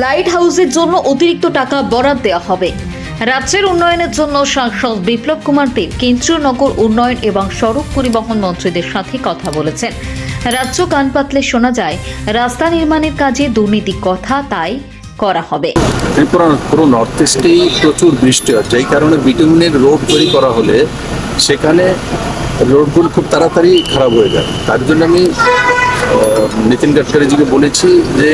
Light হাউসের জন্য অতিরিক্ত টাকা বরাদ দেওয়া হবে। রাজ্যের উন্নয়নের জন্য সাংসদ বিপ্লব কুমার দেব কেন্দ্রীয় নগর উন্নয়ন এবং সড়ক পরিবহন মন্ত্রীদের সাথে কথা বলেছেন। রাজ্য কান পাতলে শোনা যায়, রাস্তা নির্মাণের কাজে দুর্নীতি কথা তাই করা হবে। ত্রিপুরা পুরো নর্থ ইস্টেই প্রচুর বৃষ্টি হচ্ছে এই কারণে বিটুমিনের রোড তৈরি করা হলে সেখানে রোডগুলো খুব তাড়াতাড়ি খারাপ হয়ে যায়। তার জন্য আমি নীতিন গাডকারিজিকে বলেছি যে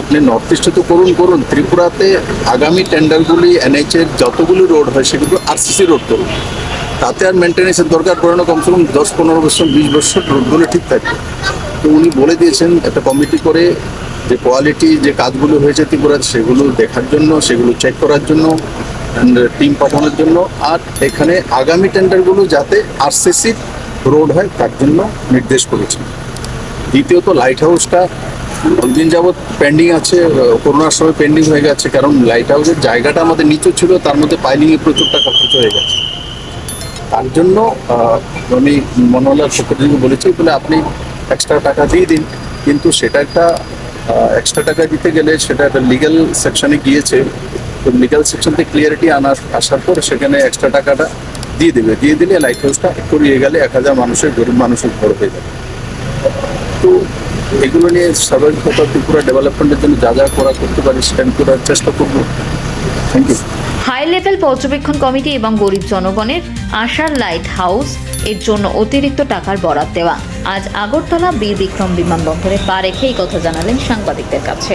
আপনি নর্থ ইস্টে তো করুন করুন। ত্রিপুরাতে আগামী টেন্ডারগুলি এনএইচ এর যতগুলো রোড হয়, সেগুলো আরসিসি রোড করুন। তাতে আর মেনটেন্যান্সের দরকার পড়ে না, কমসে কম দশ, পনেরো বছর, বিশ বছর রোডগুলো ঠিক থাকবে তো উনি বলে দিয়েছেন, একটা কমিটি করে যে কোয়ালিটি যে কাজগুলো হয়েছে ত্রিপুরার সেগুলো দেখার জন্য, সেগুলো চেক করার জন্য টিম পাঠানোর জন্য। আর এখানে আগামী টেন্ডারগুলো যাতে আরসিসি রোড হয়, তার জন্য নির্দেশ করেছেন। দ্বিতীয়ত লাইট হাউসটা অনেকদিন যাবৎ পেন্ডিং আছে করোনার সময় পেন্ডিং হয়ে গেছে, কারণ লাইট হাউসের জায়গাটা আমাদের নিচু ছিল, তার মধ্যে পাইলিংয়ে প্রচুর টাকা খরচ হয়ে গেছে। তার জন্য আমি মনোহরলাল সেক্রেটারিকে বলেছি, বলে আপনি এক্সট্রা টাকা দিয়ে দিন, কিন্তু সেটা একটা এক্সট্রা টাকা দিতে গেলে সেটা একটা লিগ্যাল সেকশনে গিয়েছে। তো লিগ্যাল সেকশন থেকে ক্লিয়ারিটি আনার আসার পর সেখানে এক্সট্রা টাকাটা দিয়ে দেবে। দিয়ে দিলে লাইট হাউসটা করিয়ে গেলে এক হাজার মানুষের, গরিব মানুষের ঘর হয়ে যাবে। তো এগুলো নিয়ে স্বাভাবিকতা ত্রিপুরা ডেভেলপমেন্টের জন্য যা যা করা করতে পারি সেটা করার চেষ্টা করব। থ্যাংক ইউ হাই লেভেল পর্যবেক্ষণ কমিটি এবং গরিব জনগণের আশার লাইট হাউস এর জন্য অতিরিক্ত টাকার বরাদ দেওয়া। আজ আগরতলা বীর বিক্রম বিমানবন্দরে পা রেখে এই কথা জানালেন সাংবাদিকদের কাছে।